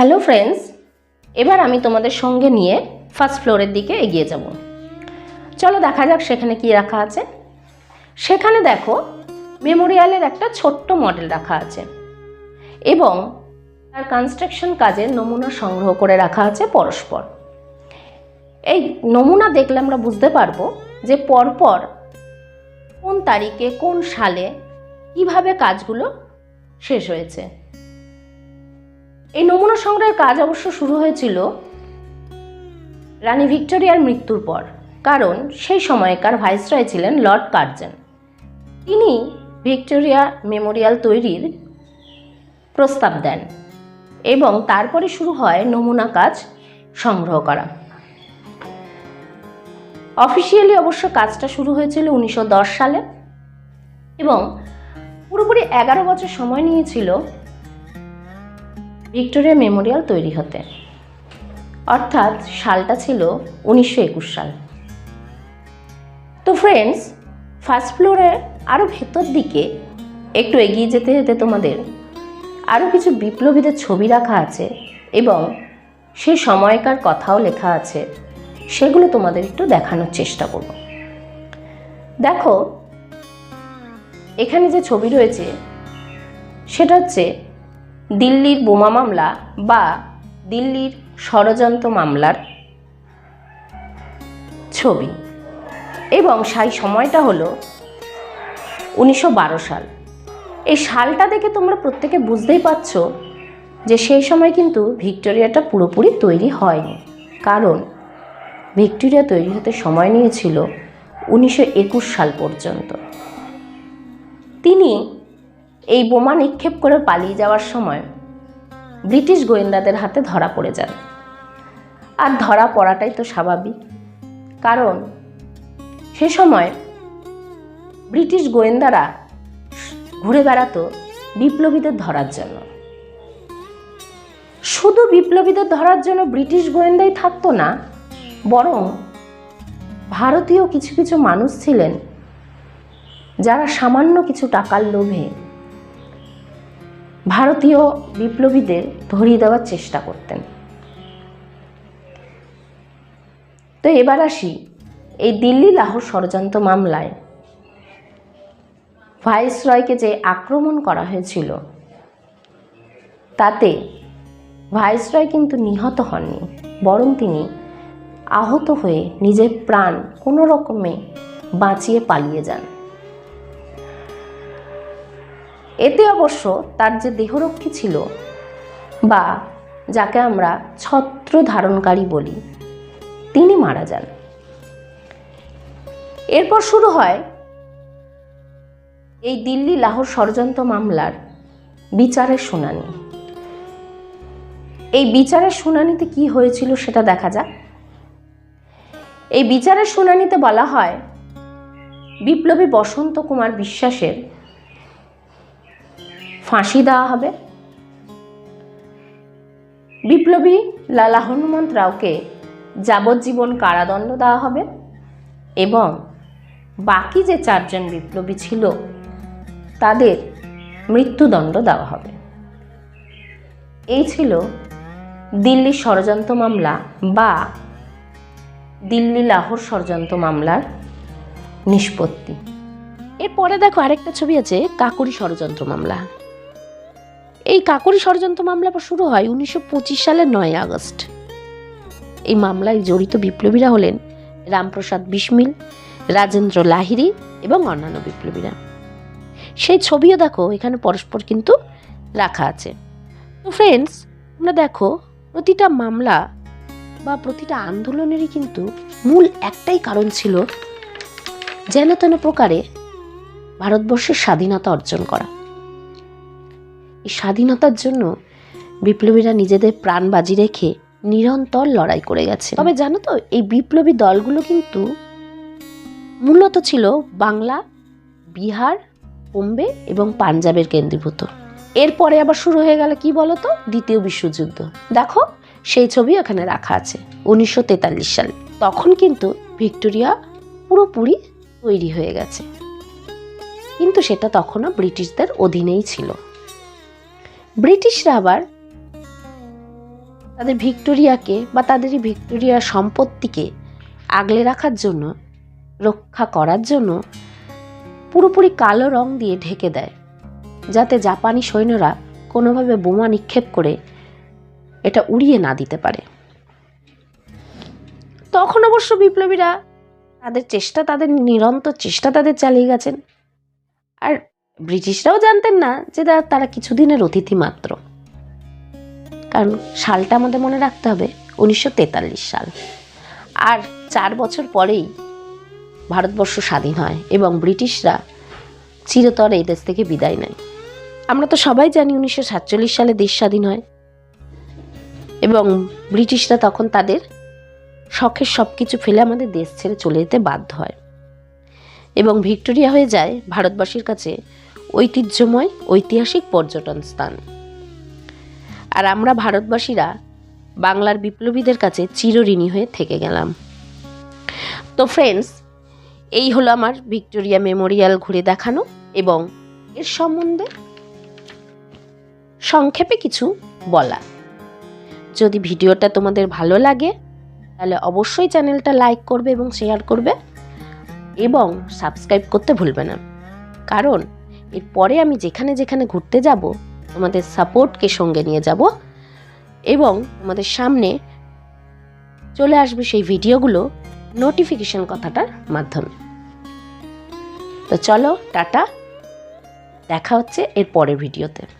Hello friends, এবার আমি তোমাদের সঙ্গে নিয়ে ফার্স্ট ফ্লোরের দিকে এগিয়ে যাব। চলো দেখা যাক সেখানে কি রাখা আছে। সেখানে দেখো মেমোরিয়ালের একটা ছোট্ট মডেল রাখা আছে এবং তার কনস্ট্রাকশন কাজের নমুনা সংগ্রহ করে রাখা আছে পরস্পর। এই নমুনা দেখলে আমরা বুঝতে পারব যে পরপর কোন তারিখে, কোন সালে কীভাবে কাজগুলো শেষ হয়েছে। এই নমুনা সংগ্রহের কাজ অবশ্য শুরু হয়েছিল রানী ভিক্টোরিয়ার মৃত্যুর পর, কারণ সেই সময়কার ভাইসরয় ছিলেন লর্ড কার্জন। তিনি ভিক্টোরিয়া মেমোরিয়াল তৈরির প্রস্তাব দেন এবং তারপরে শুরু হয় নমুনা কাজ সংগ্রহ করা। অফিসিয়ালি অবশ্য কাজটা শুরু হয়েছিল উনিশশো দশ সালে এবং পুরোপুরি এগারো বছর সময় নিয়েছিল ভিক্টোরিয়া মেমোরিয়াল তৈরি হতে। অর্থাৎ সালটা ছিল উনিশশো একুশ সাল। তো ফ্রেন্ডস ফার্স্ট ফ্লোরে আরও ভেতর দিকে একটু এগিয়ে যেতে যেতে তোমাদের আরও কিছু বিপ্লবীদের ছবি রাখা আছে এবং সেই সময়কার কথাও লেখা আছে। সেগুলো তোমাদের একটু দেখানোর চেষ্টা করব। দেখো, এখানে যে ছবি রয়েছে, সেটা হচ্ছে দিল্লির বোমা মামলা বা দিল্লির ষড়যন্ত্র মামলার ছবি। এবং সেই সময়টা হলো উনিশশো বারো সাল। এই সালটা দেখে তোমরা প্রত্যেকে বুঝতেই পারছ যে সেই সময় কিন্তু ভিক্টোরিয়াটা পুরোপুরি তৈরি হয়নি। কারণ ভিক্টোরিয়া তৈরি হতে সময় নিয়েছিল উনিশশো একুশ সাল পর্যন্ত। তিনি এই বোমা নিক্ষেপ করে পালিয়ে যাওয়ার সময় ব্রিটিশ গোয়েন্দাদের হাতে ধরা পড়ে যান আর ধরা পড়াটাই তো স্বাভাবিক। কারণ সে সময় ব্রিটিশ গোয়েন্দারা ঘুরে বেড়াতো বিপ্লবীদের ধরার জন্য। শুধু বিপ্লবীদের ধরার জন্য ব্রিটিশ গোয়েন্দাই থাকতো না, বরং ভারতীয় কিছু কিছু মানুষ ছিলেন যারা সামান্য কিছু টাকার লোভে ভারতীয় বিপ্লবীদের ধরিয়ে দেওয়ার চেষ্টা করতেন। তো এবার আসি এই দিল্লি লাহোর ষড়যন্ত্র মামলায়। ভাইসরয়কে যে আক্রমণ করা হয়েছিল, তাতে ভাইসরয় কিন্তু নিহত হননি, বরং তিনি আহত হয়ে নিজের প্রাণ কোনো রকমে বাঁচিয়ে পালিয়ে যান। এতে অবশ্য তার যে দেহরক্ষী ছিল বা যাকে আমরা ছত্র ধারণকারী বলি, তিনি মারা যান। এরপর শুরু হয় এই দিল্লি লাহোর ষড়যন্ত্র মামলার বিচারের শুনানি। এই বিচারের শুনানিতে কি হয়েছিল সেটা দেখা যাক। এই বিচারের শুনানিতে বলা হয়, বিপ্লবী বসন্ত কুমার বিশ্বাসের ফাঁসি দেওয়া হবে। বিপ্লবী লালা হনুমন্ত রাওকে যাবজ্জীবন কারাদণ্ড দেওয়া হবে এবং বাকি যে চারজন বিপ্লবী ছিল, তাদের মৃত্যুদণ্ড দেওয়া হবে। এই ছিল দিল্লি ষড়যন্ত্র মামলা বা দিল্লি লাহোর ষড়যন্ত্র মামলার নিষ্পত্তি। এরপরে দেখো আরেকটা ছবি আছে, কাকুরি ষড়যন্ত্র মামলা। এই কাকুরি ষড়যন্ত্র মামলা শুরু হয় উনিশশো পঁচিশ সালের নয় আগস্ট। এই মামলায় জড়িত বিপ্লবীরা হলেন রামপ্রসাদ বিসমিল, রাজেন্দ্র লাহিরি এবং অন্যান্য বিপ্লবীরা। সেই ছবিও দেখো, এখানে পরস্পর কিন্তু রাখা আছে। তো ফ্রেন্ডস তোমরা দেখো, প্রতিটা মামলা বা প্রতিটা আন্দোলনেরই কিন্তু মূল একটাই কারণ ছিল যেন তেন প্রকারে ভারতবর্ষের স্বাধীনতা অর্জন করা। এই স্বাধীনতার জন্য বিপ্লবীরা নিজেদের প্রাণ বাজি রেখে নিরন্তর লড়াই করে গেছে। তবে জানো তো, এই বিপ্লবী দলগুলো কিন্তু মূলত ছিল বাংলা, বিহার, বোম্বে এবং পাঞ্জাবের কেন্দ্রীভূত। এরপরে আবার শুরু হয়ে গেল কি বলতো? দ্বিতীয় বিশ্বযুদ্ধ। দেখো, সেই ছবি ওখানে রাখা আছে, উনিশশো তেতাল্লিশ সাল। তখন কিন্তু ভিক্টোরিয়া পুরোপুরি তৈরি হয়ে গেছে। কিন্তু সেটা তখনও ব্রিটিশদের অধীনেই ছিল। ব্রিটিশরা আবার তাদের ভিক্টোরিয়াকে বা তাদেরই ভিক্টোরিয়ার সম্পত্তিকে আগলে রাখার জন্য, রক্ষা করার জন্য পুরোপুরি কালো রং দিয়ে ঢেকে দেয়, যাতে জাপানি সৈন্যরা কোনোভাবে বোমা নিক্ষেপ করে এটা উড়িয়ে না দিতে পারে। তখন অবশ্য বিপ্লবীরা তাদের চেষ্টা, তাদের নিরন্তর চেষ্টা তাদের চালিয়ে গেছেন। আর ব্রিটিশরাও জানতেন না যে তারা- কিছুদিনের অতিথি মাত্র। কারণ সালটা আমাদের মনে রাখতে হবে, উনিশশো তেতাল্লিশ সাল। আর চার বছর পরেই ভারতবর্ষ স্বাধীন হয় এবং ব্রিটিশরা চিরতর এই দেশ থেকে বিদায় নেয়। আমরা তো সবাই জানি উনিশশো সাতচল্লিশ সালে দেশ স্বাধীন হয়। এবং ব্রিটিশরা তখন তাদের শখের সব কিছু ফেলে আমাদের দেশ ছেড়ে চলে যেতে বাধ্য হয়। এবং ভিক্টোরিয়া হয়ে যায় ভারতবাসীর কাছে ঐতিহ্যময় ঐতিহাসিক পর্যটন স্থান। আর আমরা ভারতবাসীরা বাংলার বিপ্লবীদের কাছে চিরঋণী হয়ে থেকে গেলাম। তো ফ্রেন্ডস এই হলো আমার ভিক্টোরিয়া মেমোরিয়াল ঘুরে দেখানো এবং এর সম্বন্ধে সংক্ষেপে কিছু বলা যদি ভিডিওটা তোমাদের ভালো লাগে, তাহলে অবশ্যই চ্যানেলটা লাইক করবে এবং শেয়ার করবে এবং সাবস্ক্রাইব করতে ভুলবে না। কারণ এরপরে আমি যেখানে যেখানে ঘুরতে যাব, আমাদের সাপোর্টকে সঙ্গে নিয়ে যাব এবং আমাদের সামনে চলে আসবে সেই ভিডিওগুলো নোটিফিকেশন কথাটার মাধ্যমে। তো চলো, টাটা। দেখা হচ্ছে এর পরের ভিডিওতে।